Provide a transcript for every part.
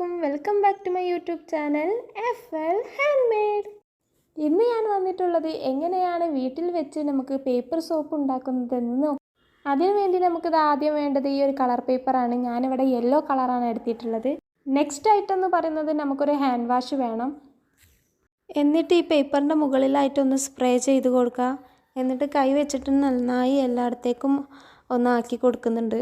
അലൈക്കും welcome back to my YouTube channel F L handmade ഇന്ന് ഞാൻ വന്നിട്ടുള്ളത് എങ്ങനെയാണ് വീട്ടിൽ വെച്ച് നമുക്ക് പേപ്പർ സോപ്പ് ഉണ്ടാക്കുന്നതെന്ന് നോക്കാം. അതിനു വേണ്ടി നമുക്കിത് ആദ്യം വേണ്ടത് ഈ ഒരു കളർ പേപ്പറാണ് ഞാനിവിടെ യെല്ലോ കളറാണ് എടുത്തിട്ടുള്ളത്. നെക്സ്റ്റ് എന്ന് പറയുന്നത് നമുക്കൊരു ഹാൻഡ് വാഷ് വേണം. എന്നിട്ട് ഈ പേപ്പറിന്റെ മുകളിലായിട്ടൊന്ന് സ്പ്രേ ചെയ്ത് കൊടുക്കുക. എന്നിട്ട് കൈ വെച്ചിട്ട് നന്നായി എല്ലായിടത്തേക്കും ഒന്ന് ആക്കി കൊടുക്കുന്നുണ്ട്.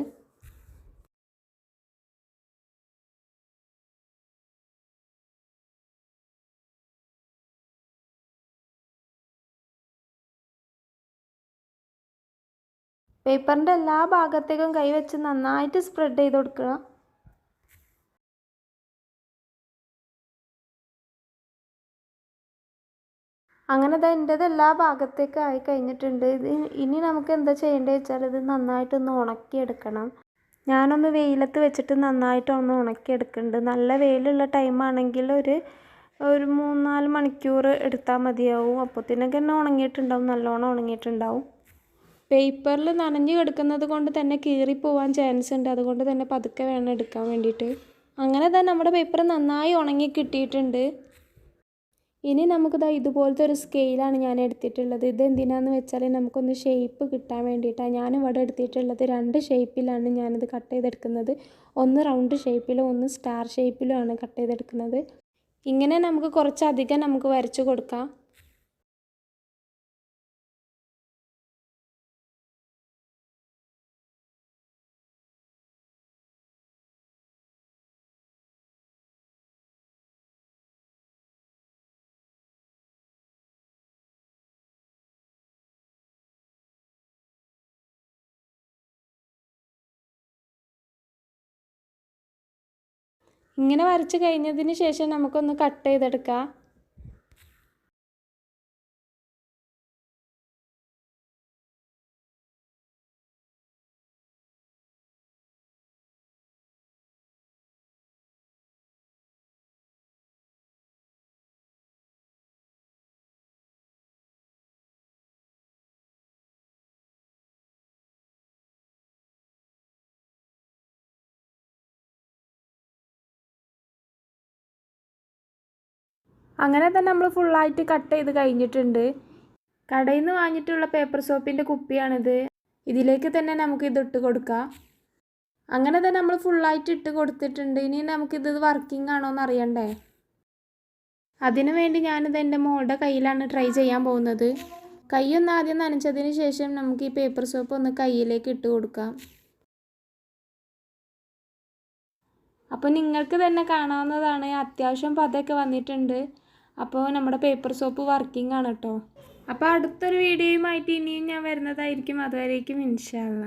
പേപ്പറിന്റെ എല്ലാ ഭാഗത്തേക്കും കൈവച്ച് നന്നായിട്ട് സ്പ്രെഡ് ചെയ്ത് കൊടുക്കുക. അങ്ങനെ ഇത് എന്റെത് എല്ലാ ഭാഗത്തേക്കും ആയി കഴിഞ്ഞിട്ടുണ്ട്. ഇത് ഇനി നമുക്ക് എന്താ ചെയ്യേണ്ടത് വെച്ചാൽ ഇത് നന്നായിട്ടൊന്ന് ഉണക്കിയെടുക്കണം. ഞാനൊന്ന് വെയിലത്ത് വെച്ചിട്ട് നന്നായിട്ട് ഒന്ന് ഉണക്കിയെടുക്കുന്നുണ്ട്. നല്ല വെയിലുള്ള ടൈമാണെങ്കിൽ ഒരു ഒരു മൂന്നാൽ മണിക്കൂർ എടുത്താൽ മതിയാവും. അപ്പോഴത്തേനൊക്കെ തന്നെ ഉണങ്ങിയിട്ടുണ്ടാവും. നല്ലോണം ഉണങ്ങിയിട്ടുണ്ടാവും. പേപ്പറിൽ നനഞ്ഞു കിടക്കുന്നത് കൊണ്ട് തന്നെ കീറിപ്പോവാൻ ചാൻസ് ഉണ്ട്. അതുകൊണ്ട് തന്നെ പതുക്കെ വേണം എടുക്കാൻ വേണ്ടിയിട്ട്. അങ്ങനെ തന്നെ നമ്മുടെ പേപ്പർ നന്നായി ഉണങ്ങി കിട്ടിയിട്ടുണ്ട്. ഇനി നമുക്കിതാ ഇതുപോലത്തെ ഒരു സ്കെയിലാണ് ഞാൻ എടുത്തിട്ടുള്ളത്. ഇത് എന്തിനാന്ന് വെച്ചാൽ നമുക്കൊന്ന് ഷേപ്പ് കിട്ടാൻ വേണ്ടിയിട്ടാണ് ഞാൻ ഇവിടെ എടുത്തിട്ടുള്ളത് രണ്ട് ഷേപ്പിലാണ് ഞാനിത് കട്ട് ചെയ്തെടുക്കുന്നത്. ഒന്ന് റൗണ്ട് ഷേപ്പിലും ഒന്ന് സ്റ്റാർ ഷേപ്പിലുമാണ് കട്ട് ചെയ്തെടുക്കുന്നത്. ഇങ്ങനെ നമുക്ക് കുറച്ചധികം നമുക്ക് വരച്ചു കൊടുക്കാം. ഇങ്ങനെ വരച്ച് കഴിഞ്ഞതിന് ശേഷം നമുക്കൊന്ന് കട്ട് ചെയ്തെടുക്കാം. അങ്ങനെ തന്നെ നമ്മൾ ഫുള്ളായിട്ട് കട്ട് ചെയ്ത് കഴിഞ്ഞിട്ടുണ്ട്. കടയിൽ നിന്ന് വാങ്ങിയിട്ടുള്ള പേപ്പർ സോപ്പിന്റെ കുപ്പിയാണിത്. ഇതിലേക്ക് തന്നെ നമുക്ക് ഇത് ഇട്ട് കൊടുക്കാം. അങ്ങനെ തന്നെ നമ്മൾ ഫുള്ളായിട്ട് ഇട്ട് കൊടുത്തിട്ടുണ്ട്. ഇനി നമുക്കിത് വർക്കിംഗ് ആണോ എന്ന് അറിയണ്ടേ? അതിനു വേണ്ടി ഞാനിത് എന്റെ മോളുടെ കയ്യിലാണ് ട്രൈ ചെയ്യാൻ പോകുന്നത്. കൈയൊന്ന് ആദ്യം നനച്ചതിന് ശേഷം നമുക്ക് ഈ പേപ്പർ സോപ്പ് ഒന്ന് കയ്യിലേക്ക് ഇട്ട് കൊടുക്കാം. അപ്പോൾ നിങ്ങൾക്ക് തന്നെ കാണാവുന്നതാണ് അത്യാവശ്യം പതൊക്കെ വന്നിട്ടുണ്ട്. അപ്പോൾ നമ്മുടെ പേപ്പർ സോപ്പ് വർക്കിംഗ് ആണ് കേട്ടോ അപ്പോൾ അടുത്തൊരു വീഡിയോയുമായിട്ട് ഇനിയും ഞാൻ വരുന്നതായിരിക്കും. അതുവരേക്കും ഇൻഷാല്ല